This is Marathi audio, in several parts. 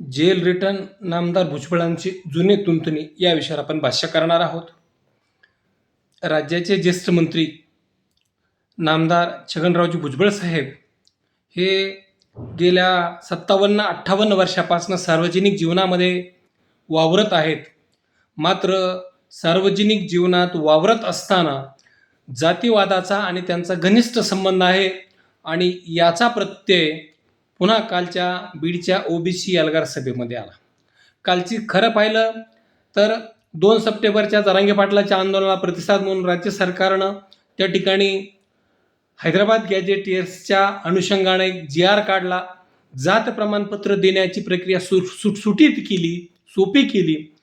जेल रिटर्न नामदार भुजबळांची जुने तुंतणी या विषयावर आपण भाष्य करणार आहोत. राज्याचे ज्येष्ठ मंत्री नामदार छगनरावजी भुजबळ साहेब हे गेल्या सत्तावन्न अठ्ठावन्न वर्षापासून सार्वजनिक जीवनामध्ये वावरत आहेत. मात्र सार्वजनिक जीवनात वावरत असताना जातीवादाचा आणि त्यांचा घनिष्ठ संबंध आहे आणि याचा प्रत्यय पुन्हा कालच्या बीडच्या ओबीसी एल्गार सभेमध्ये आला. कालची खरं पाहिलं तर दोन सप्टेंबरच्या जरांगे पाटलाच्या आंदोलनाला प्रतिसाद म्हणून राज्य सरकारनं त्या ठिकाणी हैदराबाद गॅजेटियर्सच्या अनुषंगाने एक जी आर काढला जात प्रमाणपत्र देण्याची प्रक्रिया सु सुटसुटीत केली सोपी केली.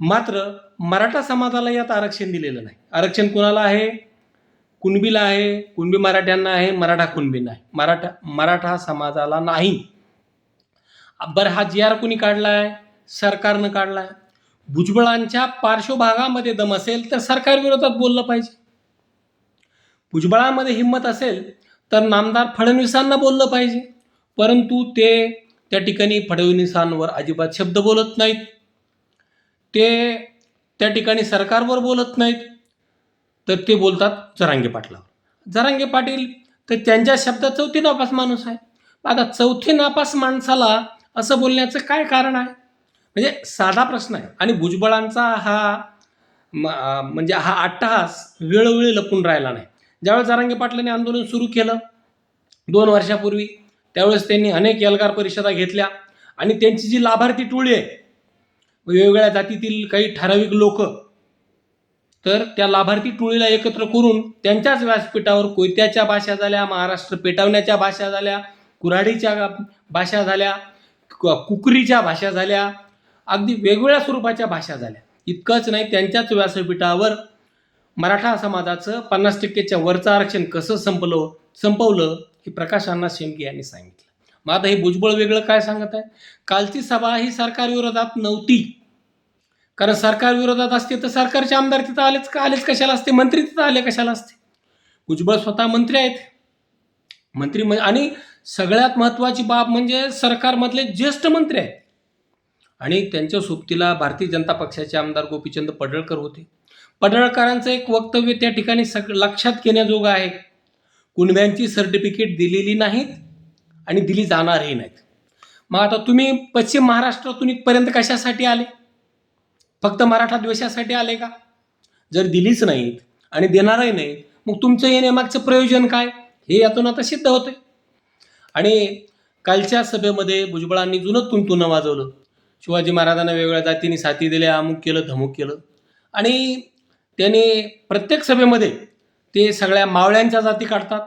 मात्र मराठा समाजाला यात आरक्षण दिलेलं नाही. आरक्षण कुणाला आहे? कुणबीला आहे कुणबी मराठ्यांना आहे मराठा कुणबींना आहे मराठा मराठा समाजाला नाही. बरं हा जी आर कुणी काढला आहे सरकारनं काढला आहे भुजबळांच्या पार्श्वभागामध्ये दम असेल तर सरकार विरोधात बोललं पाहिजे. भुजबळामध्ये हिंमत असेल तर नामदार फडणवीसांना बोललं पाहिजे. परंतु ते त्या ठिकाणी फडणवीसांवर अजिबात शब्द बोलत नाहीत. ते त्या ठिकाणी सरकारवर बोलत नाहीत. तर ते बोलतात जरांगे पाटलावर. जरांगे पाटील तर त्यांच्या शब्दात चौथी नापास माणूस आहे. आता चौथी नापास माणसाला असं बोलण्याचं काय कारण आहे? म्हणजे साधा प्रश्न आहे. आणि भुजबळांचा हा म- म्हणजे हा अट्टहास वेळोवेळी लपून राहिला नाही. ज्यावेळेस जरांगे पाटलांनी आंदोलन सुरू केलं दोन वर्षापूर्वी त्यावेळेस त्यांनी अनेक एल्गार परिषदा घेतल्या. आणि त्यांची जी लाभार्थी टोळी आहे वेगवेगळ्या जातीतील काही ठराविक लोक तर त्या लाभार्थी टोळीला एकत्र करून त्यांच्याच व्यासपीठावर कोयत्याच्या भाषा झाल्या महाराष्ट्र पेटवण्याच्या भाषा झाल्या कुऱ्हाडीच्या भाषा झाल्या कुकरीच्या भाषा झाल्या अगदी वेगवेगळ्या स्वरूपाच्या भाषा झाल्या. इतकंच नाही त्यांच्याच व्यासपीठावर मराठा समाजाचं पन्नास टक्केच्या वरचं आरक्षण कसं संपलं संपवलं हे प्रकाश अण्णा शेंडगे यांनी सांगितलं. मग आता हे भुजबळ वेगळं काय सांगत आहे? कालची सभा ही सरकारविरोधात नव्हती. कारण सरकार विरोधात असते तर सरकारचे आमदार तिथं आलेच का आलेच कशाला असते? मंत्री तिथं आले कशाला असते? भुजबळ स्वतः मंत्री आहेत. मंत्री म्हणजे आणि सगळ्यात महत्त्वाची बाब म्हणजे सरकारमधले ज्येष्ठ मंत्री आहेत. आणि त्यांच्या सोबतीला भारतीय जनता पक्षाचे आमदार गोपीचंद पडळकर होते. पडळकरांचं एक वक्तव्य त्या ठिकाणी सग लक्षात घेण्याजोगं आहे. कुणब्यांची सर्टिफिकेट दिलेली नाहीत आणि दिली जाणारही नाहीत. मग आता तुम्ही पश्चिम महाराष्ट्रातून इथपर्यंत कशासाठी आले? फक्त मराठा द्वेषासाठी आले का? जर दिलीच नाहीत आणि देणारही नाहीत मग तुमचं येण्यामागचं प्रयोजन काय? हे यातून आता सिद्ध होते आणि कालच्या सभेमध्ये भुजबळांनी जुनं तुंतुनं वाजवलं. शिवाजी महाराजांना वेगवेगळ्या जातीने साथी दिल्या अमुक केलं धमुक केलं. आणि त्याने प्रत्येक सभेमध्ये ते सगळ्या मावळ्यांच्या जाती काढतात.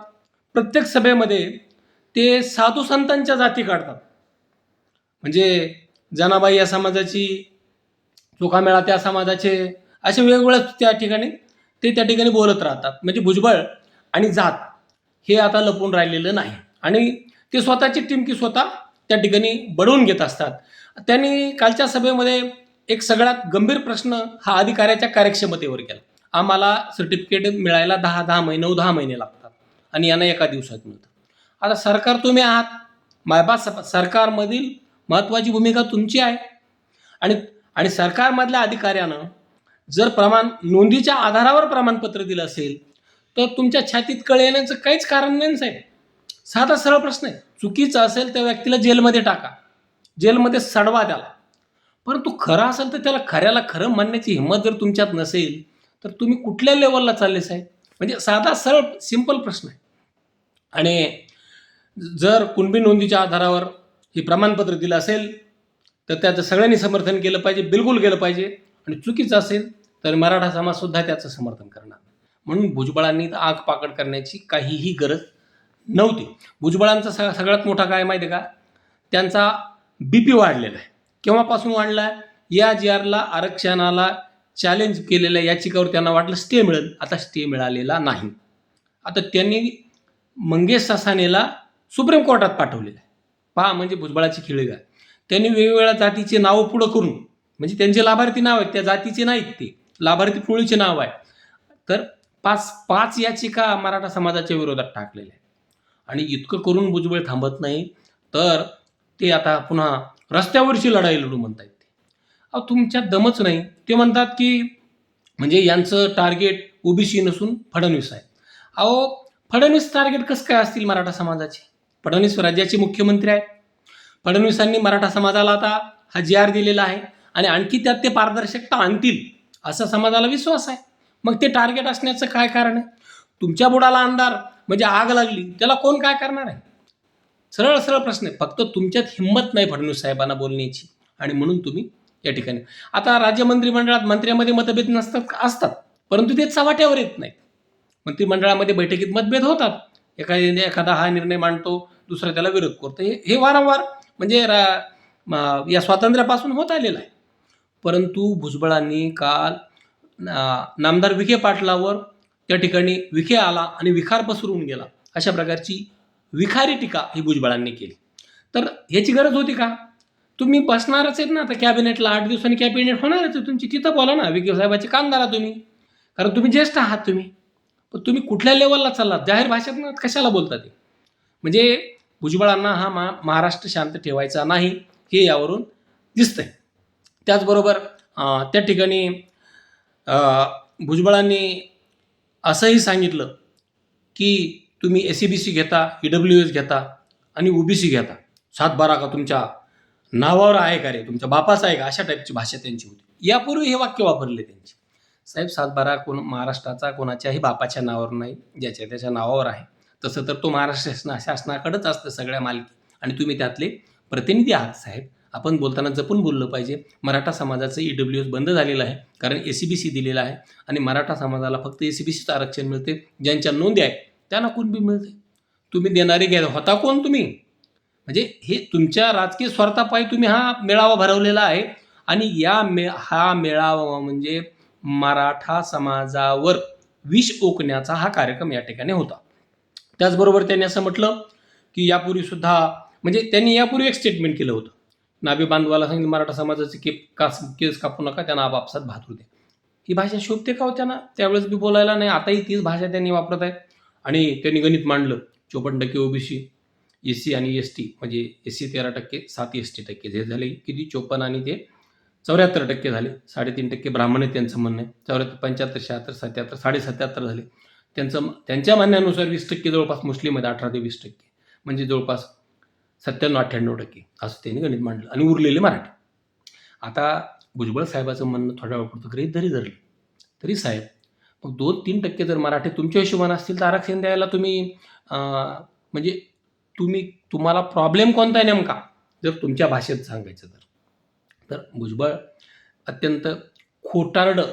प्रत्येक सभेमध्ये ते साधू संतांच्या जाती काढतात. म्हणजे जनाबाई या समाजाची चोखामेळा त्या समाजाचे असे वेगवेगळ्या त्या ठिकाणी ते त्या ठिकाणी बोलत राहतात. म्हणजे भुजबळ आणि जात हे आता लपून राहिलेलं नाही. आणि ते स्वतःची टिमकी स्वतः त्या ठिकाणी बडवून घेत असतात. त्यांनी कालच्या सभेमध्ये एक सगळ्यात गंभीर प्रश्न हा अधिकाऱ्याच्या कार्यक्षमतेवर केला. आम्हाला सर्टिफिकेट मिळायला दहा दहा महिने दहा महिने लागतात. आणि यांना एका दिवसात मिळतं. आता सरकार तुम्ही आहात. मायबा सरकारमधील महत्त्वाची भूमिका तुमची आहे. आणि आणि सरकारमधल्या अधिकाऱ्यानं जर प्रमाण नोंदीच्या आधारावर प्रमाणपत्र दिलं असेल तर तुमच्या छातीत कळ येण्याचं काहीच कारण नाही साहेब. साधा सरळ प्रश्न आहे. चुकीचं असेल त्या व्यक्तीला जेलमध्ये टाका. जेलमध्ये सडवा त्याला. परंतु खरं असेल तर त्याला खऱ्याला खरं मानण्याची हिंमत जर तुमच्यात नसेल तर तुम्ही कुठल्या लेवलला चालले साहेब? म्हणजे साधा सरळ सिंपल प्रश्न आहे. आणि जर कुणबी नोंदीच्या आधारावर हे प्रमाणपत्र दिलं असेल तर त्याचं सगळ्यांनी समर्थन केलं पाहिजे बिलकुल केलं पाहिजे. आणि चुकीचं असेल तर मराठा समाजसुद्धा त्याचं समर्थन करणार. म्हणून भुजबळांनी आग पाकड करण्याची काहीही गरज नव्हती. भुजबळांचा स सगळ्यात मोठा काय माहिती आहे का? त्यांचा बी पी वाढलेला आहे. केव्हापासून वाढला आहे या जी आरला आरक्षणाला चॅलेंज केलेल्या याचिकावर त्यांना वाटलं स्टे मिळेल. आता स्टे मिळालेला नाही. आता त्यांनी मंगेश ससानेला सुप्रीम कोर्टात पाठवलेलं आहे. पहा म्हणजे भुजबळाची खिळगा काय त्यांनी वेगवेगळ्या जातीचे नावं पुढं करून म्हणजे त्यांचे लाभार्थी नाव आहेत त्या जातीचे नाहीत ते. लाभार्थी टोळीचे नाव आहे. तर पाच पाच याचिका मराठा समाजाच्या विरोधात टाकलेल्या आहेत. आणि इतकं करून भुजबळ थांबत नाही. तर ते आता पुन्हा रस्त्यावरची लढाई लढू म्हणतायत ते. अहो तुमच्यात दमच नाही. ते म्हणतात की म्हणजे यांचं टार्गेट ओबीसी नसून फडणवीस आहे. अहो फडणवीस टार्गेट कसं काय असतील मराठा समाजाचे? फडणवीस राज्याचे मुख्यमंत्री आहेत. फडणवीसांनी मराठा समाजाला आता हा जी आर दिलेला आहे आणि आणखी त्यात ते पारदर्शकता आणतील असा समाजाला विश्वास आहे. मग ते टार्गेट असण्याचं काय कारण आहे? तुमच्या बुडाला अंधार म्हणजे आग लागली त्याला कोण काय करणार आहे? सरळ सरळ प्रश्न आहे. फक्त तुमच्यात हिंमत नाही फडणवीस साहेबांना बोलण्याची. आणि म्हणून तुम्ही या ठिकाणी. आता राज्य मंत्रिमंडळात मंत्र्यामध्ये मतभेद नसतात असतात. परंतु ते चव्हाट्यावर येत नाहीत. मंत्रिमंडळामध्ये बैठकीत मतभेद होतात. एखाद्याने एखादा हा निर्णय मांडतो दुसरा त्याला विरोध करतो. हे हे वारंवार म्हणजे रा या स्वातंत्र्यापासून होत आलेलं आहे. परंतु भुजबळांनी काल ना- नामदार विखे पाटलावर त्या ठिकाणी विखे आला आणि विखार पसरून गेला. अशा प्रकारची विखारी टीका ही भुजबळांनी केली. तर ह्याची गरज होती का? तुम्ही बसणारच आहेत ना आता कॅबिनेटला आठ दिवसांनी कॅबिनेट होणारच आहे तुमची. तिथं बोला ना विखे साहेबाचे काम धरा तुम्ही. कारण तुम्ही ज्येष्ठ आहात तुम्ही. तुम्ही कुठल्या लेवलला चाललात? जाहीर भाषेतनं कशाला बोलता ते? म्हणजे भुजबळांना हा मा महाराष्ट्र शांत ठेवायचा नाही हे यावरून दिसतंय. त्याचबरोबर त्या ठिकाणी भुजबळांनी असंही सांगितलं की तुम्ही एस सी बी सी घेता ई डब्ल्यू एस घेता आणि ओ बी सी घेता. सात बारा का तुमच्या नावावर आहे का रे? तुमच्या बापाचा आहे का? अशा टाईपची भाषा त्यांची होती. यापूर्वी हे वाक्य वापरले त्यांचे. साहेब सातबारा कोण महाराष्ट्राचा कोणाच्याही बापाच्या नावावर नाही ज्याच्या त्याच्या नावावर आहे. तसं तर तो महाराष्ट्र शासना शासनाकडेच असतं सगळ्या मालकी. आणि तुम्ही त्यातले प्रतिनिधी आहात साहेब. आपण बोलताना जपून बोललं पाहिजे. मराठा समाजाचं ई डब्ल्यू एस बंद झालेलं आहे कारण ए सी बी सी दिलेलं आहे. आणि मराठा समाजाला फक्त ए सी बी सीचं आरक्षण मिळते. ज्यांच्या नोंदी आहेत त्यांना कोण बी मिळते? तुम्ही देणारे घ्या होता कोण तुम्ही? म्हणजे हे तुमच्या राजकीय स्वार्थापायी तुम्ही हा मेळावा भरवलेला आहे. आणि या मे हा मेळावा म्हणजे मराठा समाजावर विष ओकण्याचा हा कार्यक्रम या ठिकाणी होता. त्याचबरोबर त्यांनी असं म्हटलं की यापूर्वी सुद्धा म्हणजे त्यांनी यापूर्वी एक स्टेटमेंट केलं होतं. नाभी बांधवाला सांगितलं मराठा समाजाचे केप कास केस कापू नका त्यांना आपापसात भात दे ही भाषा शोभते का हो त्यांना? त्यावेळेस बी बोलायला नाही आताही तीच भाषा त्यांनी वापरत आहे. आणि त्यांनी गणित मांडलं चोपन्न टक्के ओबीसी एस सी आणि एस टी म्हणजे एस सी तेरा टक्के सात एस टी टक्के जे झाले किती? चोपन्न आणि ते चौऱ्याहत्तर टक्के झाले. साडेतीन टक्के ब्राह्मण आहे त्यांचं म्हणणं आहे. चौऱ्याहत्तर पंच्याहत्तर शहात्तर सत्याहत्तर साडे सत्याहत्तर झाले. त्यांचं त्यांच्या म्हणण्यानुसार वीस टक्के जवळपास मुस्लिम आहेत अठरा ते वीस टक्के. म्हणजे जवळपास सत्त्याण्णव अठ्ठ्याण्णव टक्के असं त्यांनी गणित मांडलं आणि उरलेले मराठी. आता भुजबळ साहेबाचं म्हणणं थोड्या वेळापुरतं गृहित जरी धरलं तरी साहेब मग दोन तीन टक्के जर मराठी तुमच्या हिशोबाने असतील तर आरक्षण द्यायला तुम्ही म्हणजे तुम्ही तुम्हाला प्रॉब्लेम कोणता आहे नेमका? जर तुमच्या भाषेत सांगायचं तर. तर भुजबळ अत्यंत खोटारडं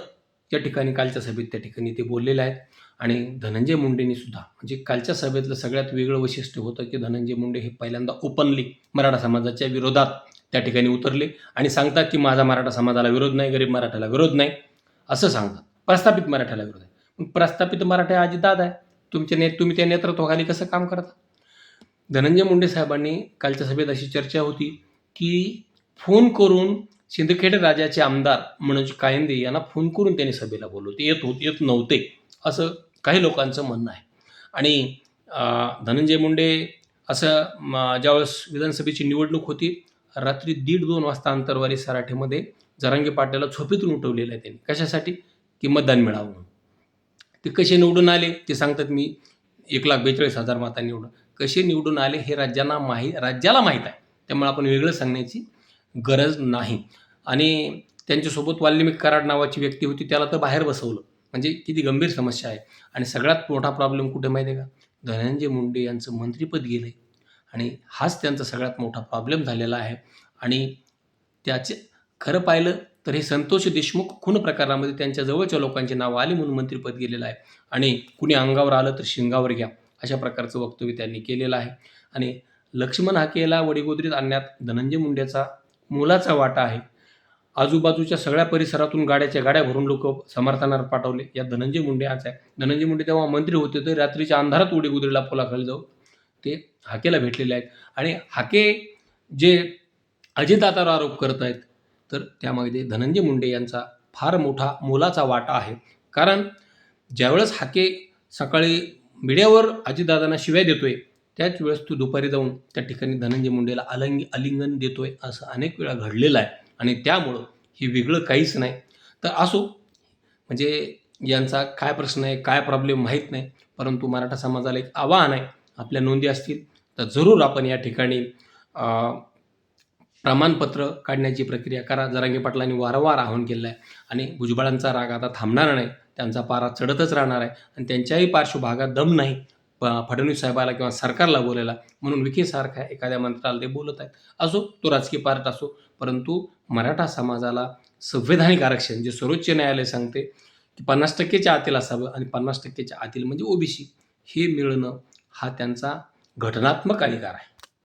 या ठिकाणी कालच्या सभेत त्या ठिकाणी ते बोललेले आहेत. आणि धनंजय मुंडेंनी सुद्धा म्हणजे कालच्या सभेतलं सगळ्यात वेगळं वैशिष्ट्य होतं की धनंजय मुंडे हे पहिल्यांदा ओपनली मराठा समाजाच्या विरोधात त्या ठिकाणी उतरले आणि सांगतात की माझा मराठा समाजाला विरोध नाही गरीब मराठ्याला विरोध नाही असं सांगतात. प्रस्थापित मराठ्याला विरोध आहे मग प्रस्थापित मराठा आजी अजितदाद आहे तुमच्या ने तुम्ही त्या नेतृत्वाखाली कसं काम करता? धनंजय मुंडे साहेबांनी कालच्या सभेत अशी चर्चा होती की फोन करून सिंदखेड राजाचे आमदार मनोज कायंदे यांना फोन करून त्यांनी सभेला बोलवते येत होत येत नव्हते असं काही लोकांचं म्हणणं आहे. आणि धनंजय मुंडे असं ज्यावेळेस विधानसभेची निवडणूक होती रात्री दीड दोन वाजता अंतरवारी सराठेमध्ये जरांगे पाट्याला झोपेतून उठवलेलं आहे त्यांनी. कशासाठी? की मतदान मिळावं म्हणून. ते कसे निवडून आले? ते सांगतात मी एक लाख बेचाळीस हजार मतांनी निवडून. कसे निवडून आले हे राज्यांना माहीत राज्याला माहीत आहे. त्यामुळे आपण वेगळं सांगण्याची गरज नाही. आणि त्यांच्यासोबत वाल्मिक कराड नावाची व्यक्ती होती त्याला तर बाहेर बसवलं. म्हणजे किती गंभीर समस्या आहे. आणि सगळ्यात मोठा प्रॉब्लेम कुठे माहिती आहे का? धनंजय मुंडे यांचं मंत्रिपद गेलं आहे आणि हाच त्यांचा सगळ्यात मोठा प्रॉब्लेम झालेला आहे. आणि त्याचे खरं पाहिलं तर हे संतोष देशमुख खून प्रकारामध्ये त्यांच्या जवळच्या लोकांची नावं आली म्हणून मंत्रिपद गेलेलं आहे. आणि कुणी अंगावर आलं तर शिंगावर घ्या. अशा प्रकारचं वक्तव्य त्यांनी केलेलं आहे. आणि लक्ष्मण हाकेला वडीगोदरीत आणण्यात धनंजय मुंडेचा मोलाचा वाटा आहे. आजूबाजूच्या सगळ्या परिसरातून गाड्याच्या गाड्या भरून लोक समर्थनार पाठवले. या धनंजय मुंडे आज आहे. धनंजय मुंडे तेव्हा मंत्री होते तर रात्रीच्या अंधारात उडी गुदरीला पोलाखाली जाऊ ते हाकेला भेटलेले आहेत. आणि हाके जे अजितदातावर आरोप करत आहेत तर त्यामध्ये धनंजय मुंडे यांचा फार मोठा मोलाचा वाटा आहे. कारण ज्यावेळेस हाके सकाळी मीडियावर अजितदादांना शिव्या देतोय त्याच वेळेस तू दुपारी जाऊन त्या ठिकाणी धनंजय मुंडेला अलंग आलिंगन देतोय असं अनेक वेळा घडलेलं आहे. आणि त्यामुळं हे वेगळं काहीच नाही. तर असो म्हणजे यांचा काय प्रश्न आहे काय प्रॉब्लेम माहीत नाही परंतु मराठा समाजाला एक आव्हान आहे. आपल्या नोंदी असतील तर जरूर आपण या ठिकाणी प्रमाणपत्र काढण्याची प्रक्रिया करा. जरांगे पाटलांनी वारंवार आवाहन केलं आहे. आणि भुजबळांचा राग आता थांबणार नाही. त्यांचा पारा चढतच राहणार आहे. आणि त्यांच्याही पार्श्वभागात दम नाही. प फडणवीस साहेबाला किंवा सरकारला बोलायला म्हणून विखेसारख्या एखाद्या मंत्रालय ते बोलत आहेत. असो तो राजकीय पार्ट असो परंतु मराठा समाजाला संवैधानिक आरक्षण जे सर्वोच्च न्यायालय सांगते की पन्नास टक्केच्या आतील असावं आणि पन्नास टक्केच्या आतील म्हणजे ओबीसी हे मिळणं हा त्यांचा घटनात्मक अधिकार आहे.